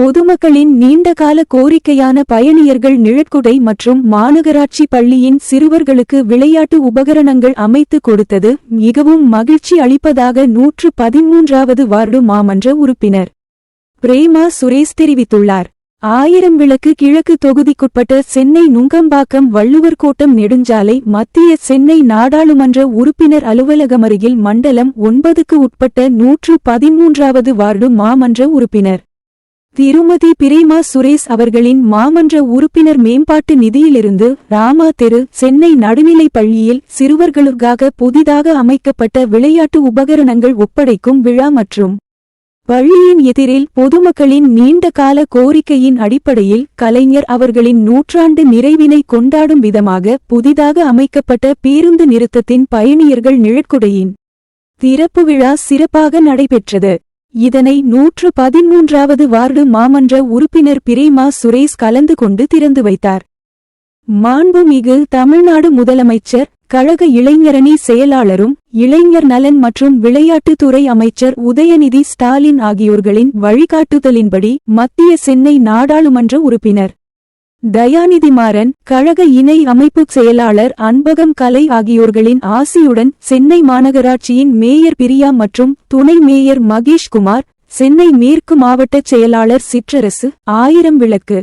பொதுமக்களின் நீண்டகால கோரிக்கையான பயணியர்கள் நிழற்குடை மற்றும் மாநகராட்சி பள்ளியின் சிறுவர்களுக்கு விளையாட்டு உபகரணங்கள் அமைத்து கொடுத்தது மிகவும் மகிழ்ச்சி அளிப்பதாக நூற்று பதிமூன்றாவது வார்டு மாமன்ற உறுப்பினர் பிரேமா சுரேஷ் தெரிவித்துள்ளார். ஆயிரம் விளக்கு கிழக்கு தொகுதிக்குட்பட்ட சென்னை நுங்கம்பாக்கம் வள்ளுவர் கோட்டம் நெடுஞ்சாலை மத்திய சென்னை நாடாளுமன்ற உறுப்பினர் அலுவலகம் அருகில் மண்டலம் ஒன்பதுக்கு உட்பட்ட நூற்று பதிமூன்றாவது வார்டு மாமன்ற உறுப்பினர் திருமதி பிரேமா சுரேஷ் அவர்களின் மாமன்ற உறுப்பினர் மேம்பாட்டு நிதியிலிருந்து ராமா தெரு சென்னை நடுநிலைப் பள்ளியில் சிறுவர்களுக்காக புதிதாக அமைக்கப்பட்ட விளையாட்டு உபகரணங்கள் ஒப்படைக்கும் விழா மற்றும் பள்ளியின் எதிரில் பொதுமக்களின் நீண்ட கால கோரிக்கையின் அடிப்படையில் கலைஞர் அவர்களின் நூற்றாண்டு நிறைவினை கொண்டாடும் விதமாக புதிதாக அமைக்கப்பட்ட பேருந்து நிறுத்தத்தின் பயணியர்கள் நிழற்குடையின் திறப்பு விழா சிறப்பாக நடைபெற்றது. இதனை நூற்று பதிமூன்றாவது வார்டு மாமன்ற உறுப்பினர் பிரேமா சுரேஷ் கலந்து கொண்டு திறந்து வைத்தார். மாண்புமிகு தமிழ்நாடு முதலமைச்சர் கழக இளைஞரணி செயலாளரும் இளைஞர் நலன் மற்றும் விளையாட்டுத்துறை அமைச்சர் உதயநிதி ஸ்டாலின் ஆகியோர்களின் வழிகாட்டுதலின்படி மத்திய சென்னை நாடாளுமன்ற உறுப்பினர். தயாநிதி மாறன் கழக இணை அமைப்பு செயலாளர் அன்பகம் கலை ஆகியோர்களின் ஆசியுடன் சென்னை மாநகராட்சியின் மேயர் பிரியா மற்றும் துணை மேயர் மகேஷ்குமார் சென்னை மேற்கு மாவட்ட செயலாளர் சிற்றரசு ஆயிரம் விளக்கு.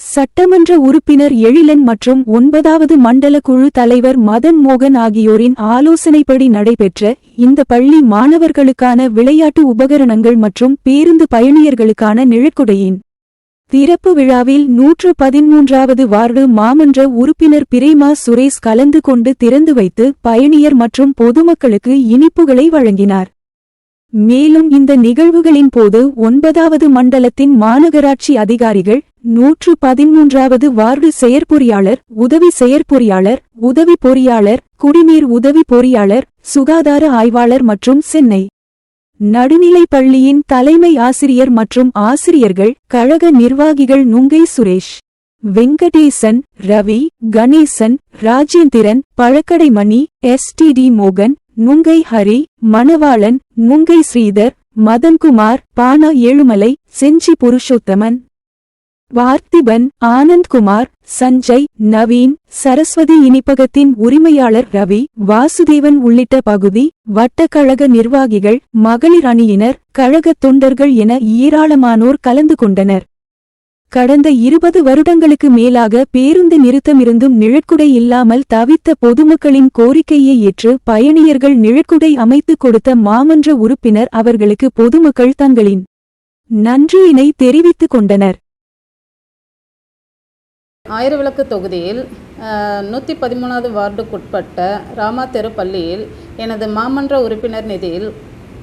சட்டமன்ற உறுப்பினர் எழிலன் மற்றும் ஒன்பதாவது மண்டல குழு தலைவர் மதன் மோகன் ஆகியோரின் ஆலோசனைப்படி நடைபெற்ற இந்த பள்ளி மாணவர்களுக்கான விளையாட்டு உபகரணங்கள் மற்றும் பேருந்து பயணியர்களுக்கான நிழற்குடையின் திறப்பு விழாவில் நூற்று பதிமூன்றாவது வார்டு மாமன்ற உறுப்பினர் பிரேமா சுரேஷ் கலந்து கொண்டு திறந்து வைத்து பயணியர் மற்றும் பொதுமக்களுக்கு இனிப்புகளை வழங்கினார். மேலும் இந்த நிகழ்வுகளின் போது ஒன்பதாவது மண்டலத்தின் மாநகராட்சி அதிகாரிகள் நூற்று பதிமூன்றாவது வார்டு செயற்பொறியாளர் உதவி செயற்பொறியாளர் உதவி பொறியாளர் குடிநீர் உதவி பொறியாளர் சுகாதார ஆய்வாளர் மற்றும் சென்னை நடுநிலைப் பள்ளியின் தலைமை ஆசிரியர் மற்றும் ஆசிரியர்கள் கழக நிர்வாகிகள் நுங்கை சுரேஷ் வெங்கடேசன் ரவி கணேசன் ராஜேந்திரன் பழக்கடை மணி எஸ்டிடி மோகன் நுங்கை ஹரி மணவாளன் நுங்கை ஸ்ரீதர் மதன்குமார் பானா ஏழுமலை செஞ்சி புருஷோத்தமன். பார்த்திபன் ஆனந்த்குமார் சஞ்சய் நவீன் சரஸ்வதி இனிப்பகத்தின் உரிமையாளர் ரவி வாசுதேவன் உள்ளிட்ட பகுதி வட்டக்கழக நிர்வாகிகள் மகளிர் அணியினர் கழகத் தொண்டர்கள் என ஏராளமானோர் கலந்து கொண்டனர். கடந்த இருபது வருடங்களுக்கு மேலாக பேருந்து நிறுத்தமிருந்தும் நிழற்குடை இல்லாமல் தவித்த பொதுமக்களின் கோரிக்கையை ஏற்று பயணியர்கள் நிழற்குடை அமைத்துக் கொடுத்த மாமன்ற உறுப்பினர் அவர்களுக்கு பொதுமக்கள் தங்களின் நன்றியினை தெரிவித்துக் கொண்டனர். ஆயிரவிளக்கு தொகுதியில் நூற்றி பதிமூணாவது வார்டுக்குட்பட்ட ராமா தெரு பள்ளியில் எனது மாமன்ற உறுப்பினர் நிதியில்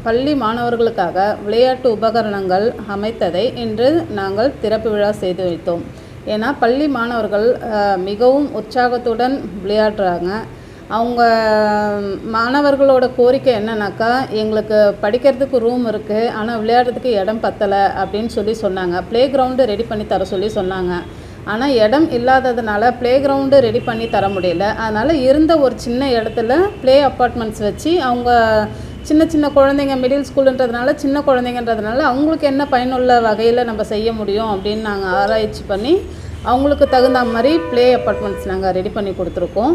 பள்ளி மாணவர்களுக்காக விளையாட்டு உபகரணங்கள் அமைத்ததை இன்று நாங்கள் திறப்பு விழா செய்து வைத்தோம். ஏன்னா பள்ளி மாணவர்கள் மிகவும் உற்சாகத்துடன் விளையாடுறாங்க. அவங்க மாணவர்களோட கோரிக்கை என்னன்னாக்கா எங்களுக்கு படிக்கிறதுக்கு ரூம் இருக்குது ஆனால் விளையாடுறதுக்கு இடம் பத்தலை அப்படின்னு சொல்லி சொன்னாங்க. ப்ளே கிரவுண்டு ரெடி பண்ணி தர சொல்லி சொன்னாங்க. ஆனால் இடம் இல்லாததுனால ப்ளே கிரவுண்டு ரெடி பண்ணி தர முடியல. அதனால் இருந்த ஒரு சின்ன இடத்துல ப்ளே அப்பார்ட்மெண்ட்ஸ் வச்சு அவங்க சின்ன சின்ன குழந்தைங்க மிடில் ஸ்கூலுன்றதுனால சின்ன குழந்தைங்கன்றதுனால அவங்களுக்கு என்ன பயனுள்ள வகையில் நம்ம செய்ய முடியும் அப்படின்னு நாங்கள் ஆராய்ச்சி பண்ணி அவங்களுக்கு தகுந்த மாதிரி ப்ளே அப்பார்ட்மெண்ட்ஸ் நாங்கள் ரெடி பண்ணி கொடுத்துருக்கோம்.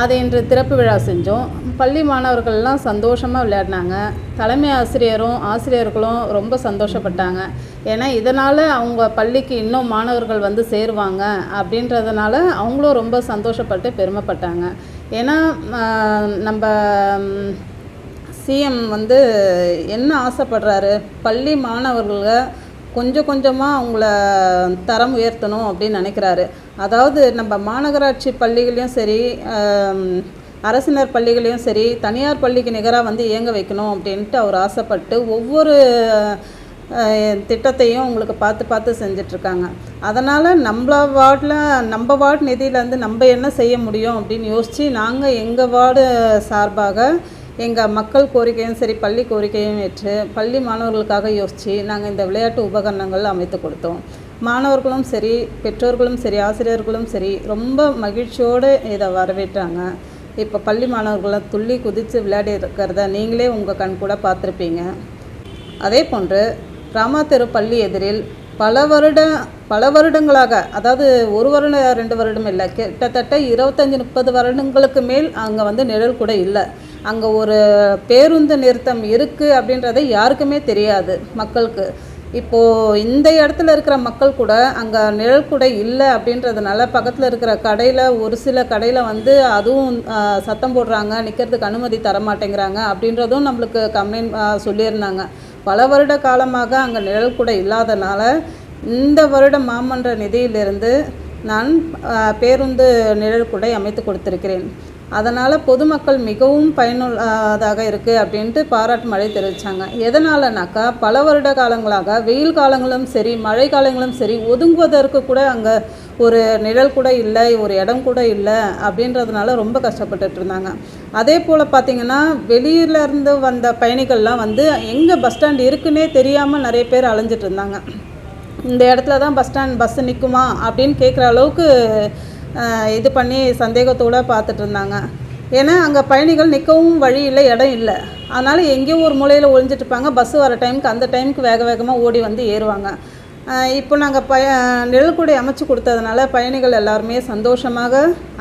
அதை இன்று திறப்பு விழா செஞ்சோம். பள்ளி மாணவர்கள்லாம் சந்தோஷமாக விளையாடினாங்க. தலைமை ஆசிரியரும் ஆசிரியர்களும் ரொம்ப சந்தோஷப்பட்டாங்க. ஏன்னா இதனால் அவங்க பள்ளிக்கு இன்னும் மாணவர்கள் வந்து சேருவாங்க அப்படின்றதுனால அவங்களும் ரொம்ப சந்தோஷப்பட்டு பெருமைப்பட்டாங்க. ஏன்னா நம்ம சிஎம் வந்து என்ன ஆசைப்படுறாரு? பள்ளி மாணவர்களை கொஞ்சம் கொஞ்சமாக அவங்கள தரம் உயர்த்தணும் அப்படின்னு நினைக்கிறாரு. அதாவது நம்ம மாநகராட்சி பள்ளிகளையும் சரி அரசினர் பள்ளிகளையும் சரி தனியார் பள்ளிக்கு நிகராக வந்து இயங்க வைக்கணும் அப்படின்ட்டு அவர் ஆசைப்பட்டு ஒவ்வொரு திட்டத்தையும் உங்களுக்கு பார்த்து பார்த்து செஞ்சிட்ருக்காங்க. அதனால் நம்மள வார்டில் நம்ம வார்டு நிதியிலேருந்து நம்ம என்ன செய்ய முடியும் அப்படின்னு யோசித்து நாங்கள் எங்கள் வார்டு சார்பாக எங்கள் மக்கள் கோரிக்கையும் சரி பள்ளி கோரிக்கையும் ஏற்று பள்ளி மாணவர்களுக்காக யோசித்து நாங்கள் இந்த விளையாட்டு உபகரணங்கள் அமைத்து கொடுத்தோம். மாணவர்களும் சரி பெற்றோர்களும் சரி ஆசிரியர்களும் சரி ரொம்ப மகிழ்ச்சியோடு இதை வரவேற்றாங்க. இப்போ பள்ளி மாணவர்களை துள்ளி குதித்து விளையாடி இருக்கிறத நீங்களே உங்கள் கண் கூட பார்த்துருப்பீங்க. அதே போன்று ராமாத்தெரு பள்ளி எதிரில் பல வருட பல வருடங்களாக அதாவது ஒரு வருடம் ரெண்டு வருடம் இல்லை கிட்டத்தட்ட இருபத்தஞ்சி முப்பது வருடங்களுக்கு மேல் அங்கே வந்து நிழல் கூட இல்லை. அங்கே ஒரு பேருந்து நிறுத்தம் இருக்குது அப்படின்றத யாருக்குமே தெரியாது மக்களுக்கு. இப்போது இந்த இடத்துல இருக்கிற மக்கள் கூட அங்கே நிழல் கூட இல்லை அப்படின்றதுனால பக்கத்தில் இருக்கிற கடையில் ஒரு சில கடையில் வந்து அதுவும் சத்தம் போடுறாங்க நிற்கிறதுக்கு அனுமதி தர மாட்டேங்கிறாங்க அப்படின்றதும் நம்மளுக்கு கம்ப்ளைண்ட் சொல்லியிருந்தாங்க. பல வருட காலமாக அங்கே நிழல் கூட இல்லாதனால இந்த வருட மாமன்ற நிதியிலிருந்து நான் பேருந்து நிழல் கூடை அமைத்து கொடுத்திருக்கிறேன். அதனால் பொதுமக்கள் மிகவும் பயனுள்ளதாக இருக்குது அப்படின்ட்டு பாராட்டு மழை தெரிவித்தாங்க எதனாலனாக்கா பல வருட காலங்களாக வெயில் காலங்களும் சரி மழை காலங்களும் சரி ஒதுங்குவதற்கு கூட அங்கே ஒரு நிழல் கூட இல்லை ஒரு இடம் கூட இல்லை அப்படின்றதுனால ரொம்ப கஷ்டப்பட்டுட்டு இருந்தாங்க. அதே போல் பார்த்திங்கன்னா வெளியிலேருந்து வந்த பயணிகள்லாம் வந்து எங்கே பஸ் ஸ்டாண்ட் இருக்குன்னே தெரியாமல் நிறைய பேர் அலைஞ்சிட்டு இருந்தாங்க. இந்த இடத்துல தான் பஸ் ஸ்டாண்ட் பஸ்ஸு நிற்குமா அப்படின்னு கேட்குற அளவுக்கு இது பண்ணி சந்தேகத்தோடு பார்த்துட்டு இருந்தாங்க. ஏன்னா அங்கே பயணிகள் நிற்கவும் வழி இல்லை இடம் இல்லை. அதனால் எங்கேயோ ஒரு மூலையில் ஒழிஞ்சிட்ருப்பாங்க பஸ்ஸு வர டைமுக்கு அந்த டைமுக்கு வேக வேகமாக ஓடி வந்து ஏறுவாங்க. இப்போ நாங்கள் பய நிழல்குடை அமைச்சு கொடுத்ததுனால பயணிகள் எல்லாருமே சந்தோஷமாக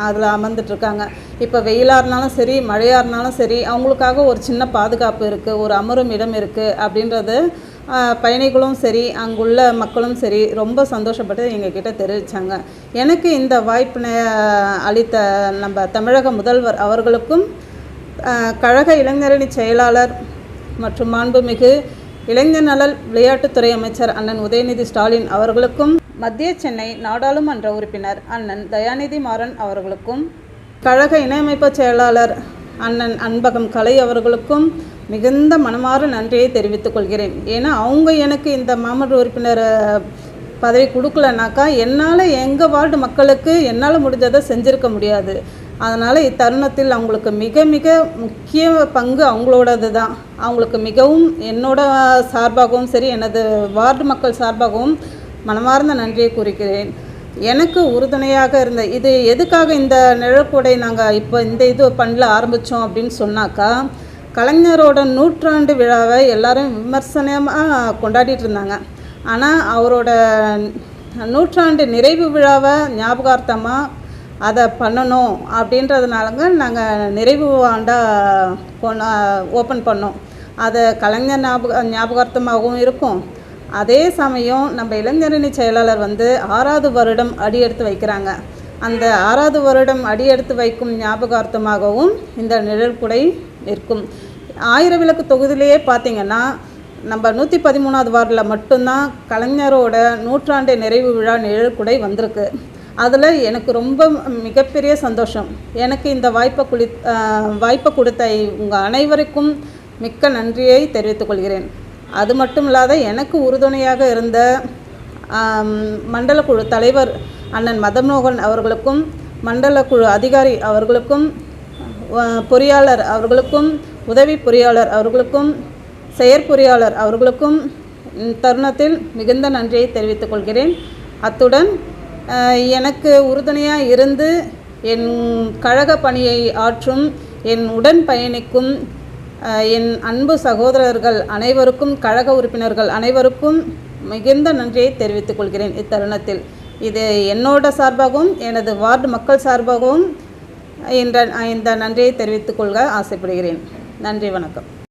அதில் அமர்ந்துட்டுருக்காங்க இப்போ வெயிலாக இருந்தாலும் சரி மழையாக இருந்தாலும் சரி அவங்களுக்காக ஒரு சின்ன பாதுகாப்பு இருக்குது ஒரு அமரும் இடம் இருக்குது அப்படின்றது பயணிகளும் சரி அங்குள்ள மக்களும் சரி ரொம்ப சந்தோஷப்பட்டு எங்ககிட்ட தெரிவித்தாங்க எனக்கு இந்த வாய்ப்பினை அளித்த நம்ம தமிழக முதல்வர் அவர்களுக்கும் கழக இளைஞரணி செயலாளர் மற்றும் மாண்புமிகு இளைஞர் நலல் விளையாட்டுத்துறை அமைச்சர் அண்ணன் உதயநிதி ஸ்டாலின் அவர்களுக்கும் மத்திய சென்னை நாடாளுமன்ற உறுப்பினர் அண்ணன் தயாநிதி மாறன் அவர்களுக்கும் கழக இணையமைப்பு செயலாளர் அண்ணன் அன்பகம் கலை அவர்களுக்கும் மிகுந்த மனமாற நன்றியை தெரிவித்துக் கொள்கிறேன். ஏன்னா அவங்க எனக்கு இந்த மாமன்ற உறுப்பினர் பதவி கொடுக்கலனாக்கா என்னால் எங்கள் வார்டு மக்களுக்கு என்னால் முடிஞ்சதை செஞ்சுருக்க முடியாது. அதனால் இத்தருணத்தில் அவங்களுக்கு மிக மிக முக்கிய பங்கு அவங்களோடது தான் அவங்களுக்கு மிகவும் என்னோட சார்பாகவும் சரி எனது வார்டு மக்கள் சார்பாகவும் மனமார்ந்த நன்றியை குறிக்கிறேன் எனக்கு உறுதுணையாக இருந்த இது எதுக்காக இந்த நிழற்கொடை நாங்கள் இப்போ இந்த இது பண்ணல ஆரம்பித்தோம் அப்படின்னு சொன்னாக்கா கலைஞரோட நூற்றாண்டு விழாவை எல்லாரும் விமர்சனமாக கொண்டாடிட்டு இருந்தாங்க. ஆனால் அவரோட நூற்றாண்டு நிறைவு விழாவை ஞாபகார்த்தமாக அதை பண்ணணும் அப்படின்றதுனாலங்க நாங்கள் நிறைவு ஆண்டாக கொண்டா ஓப்பன் பண்ணோம். அதை கலைஞர் ஞாபக ஞாபகார்த்தமாகவும் இருக்கும். அதே சமயம் நம்ம இளைஞரணி செயலாளர் வந்து ஆறாவது வருடம் அடி எடுத்து வைக்கிறாங்க. அந்த ஆறாவது வருடம் அடி எடுத்து வைக்கும் ஞாபகார்த்தமாகவும் இந்த நிழற்குடை இருக்கும். ஆயிரம் விளக்கு தொகுதியிலேயே பார்த்தீங்கன்னா நம்ம நூற்றி பதிமூணாவது வார்டில் மட்டும்தான் கலைஞரோட நூற்றாண்டு நிறைவு விழா நிழற்குடை வந்திருக்கு. அதில் எனக்கு ரொம்ப மிகப்பெரிய சந்தோஷம். எனக்கு இந்த வாய்ப்பை குளி வாய்ப்பை கொடுத்த உங்கள் அனைவருக்கும் மிக்க நன்றியை தெரிவித்துக் கொள்கிறேன். அது மட்டும் இல்லாத எனக்கு உறுதுணையாக இருந்த மண்டல குழு தலைவர் அண்ணன் மதமோகன் அவர்களுக்கும் மண்டல குழு அதிகாரி அவர்களுக்கும் பொறியாளர் அவர்களுக்கும் உதவி பொறியாளர் அவர்களுக்கும் செயற்பொறியாளர் அவர்களுக்கும் தருணத்தில் மிகுந்த நன்றியை தெரிவித்துக் கொள்கிறேன். அத்துடன் எனக்கு உறுதுணையாக இருந்து என் கழக பணியை ஆற்றும் என் உடன் பயணிக்கும் என் அன்பு சகோதரர்கள் அனைவருக்கும் கழக உறுப்பினர்கள் அனைவருக்கும் மிகுந்த நன்றியை தெரிவித்துக் கொள்கிறேன் இத்தருணத்தில். இது என்னோட சார்பாகவும் எனது வார்டு மக்கள் சார்பாகவும் என்ற இந்த நன்றியை தெரிவித்துக் கொள்க ஆசைப்படுகிறேன். நன்றி வணக்கம்.